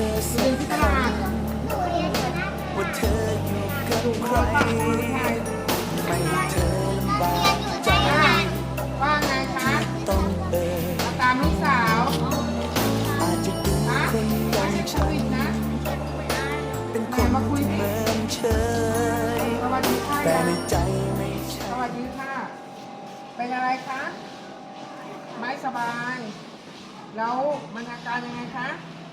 อสักคำว่าเธออยู่กับใครไม่ให้เธอลำบากใจว่าไงคะต้องเอ่ยตามลูกสาวอาจจะดูนะคนอไม่ย่างใช่โคฉันะเป็นคนที่เมือนเชยดีค่ะแต่ในใจไม่ใช่สวัสดีค่ะ เป็นอะไรคะไม่สบาย แล้วมันอาการยังไงคะ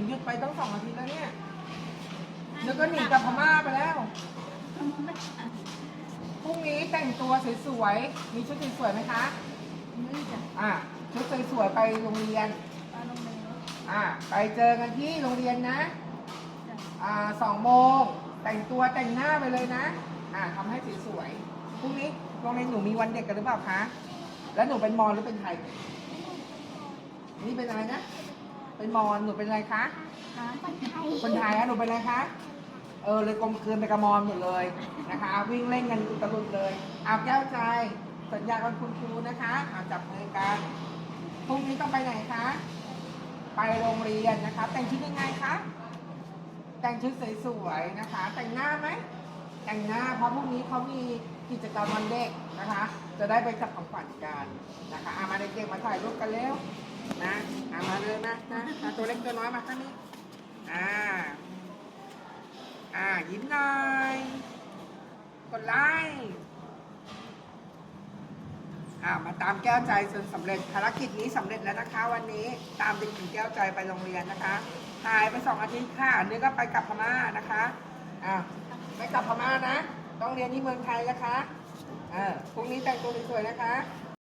งหยุดไปต้องสองอาทิตย์แล้วเนี่ย แล้วก็หนีกลับพม่าไปแล้ว พรุ่งนี้แต่งตัวสวยๆ มีชุดสวยๆไหมคะอะชุดสวยๆไปโรงเรียนอะไปเจอกันที่โรงเรียนนะอ่าสองโมงแต่งตัวแต่งหน้าไปเลยนะ อ่าทำให้สวยๆพรุ่งนี้โรงเรียนหนูมีวันเด็กกันหรือเปล่าคะ แล้วหนูเป็นมอญหรือเป็นไทย นี่เป็นอะไรนะ เป็นมอญหนูเป็นอะไรคะคนไทยอะหนูเป็นอะไรคะ เออเลยกลมคืนไปกระมอนหมดเลยนะคะ วิ่งเล่นกันอุตลุดเลยเอาแก้วใจสัญญากับคุณครูนะคะเอาจับมือกันพรุ่งนี้ต้องไปไหนคะ ไปโรงเรียนนะคะ แต่งชุดยังไงคะ แต่งชุดสวยๆนะคะ แต่งหน้าไหม แต่งหน้าเพราะพรุ่งนี้เขามีกิจกรรมวันเด็กนะคะ จะได้ไปจับของขวัญกันนะคะอามาเด็กๆมาถ่ายรูปกันเร็ว นะอามาเลยนะนะตัวเล็กตัวน้อยมาข้างนี้ อ่า อ่ายิ้มหน่อยกดไลค์อ่ามาตามแก้วใจจนสำเร็จภารกิจนี้สำเร็จแล้วนะคะ วันนี้ตามเด็กหญิงแก้วใจไปโรงเรียนนะคะหายไปสองอาทิตย์ค่ะนี่ก็ไปกลับพม่านะคะอ่าไปกลับพม่านะ ต้องเรียนที่เมืองไทยนะคะเออพรุ่งนี้แต่งตัวสวยๆนะคะ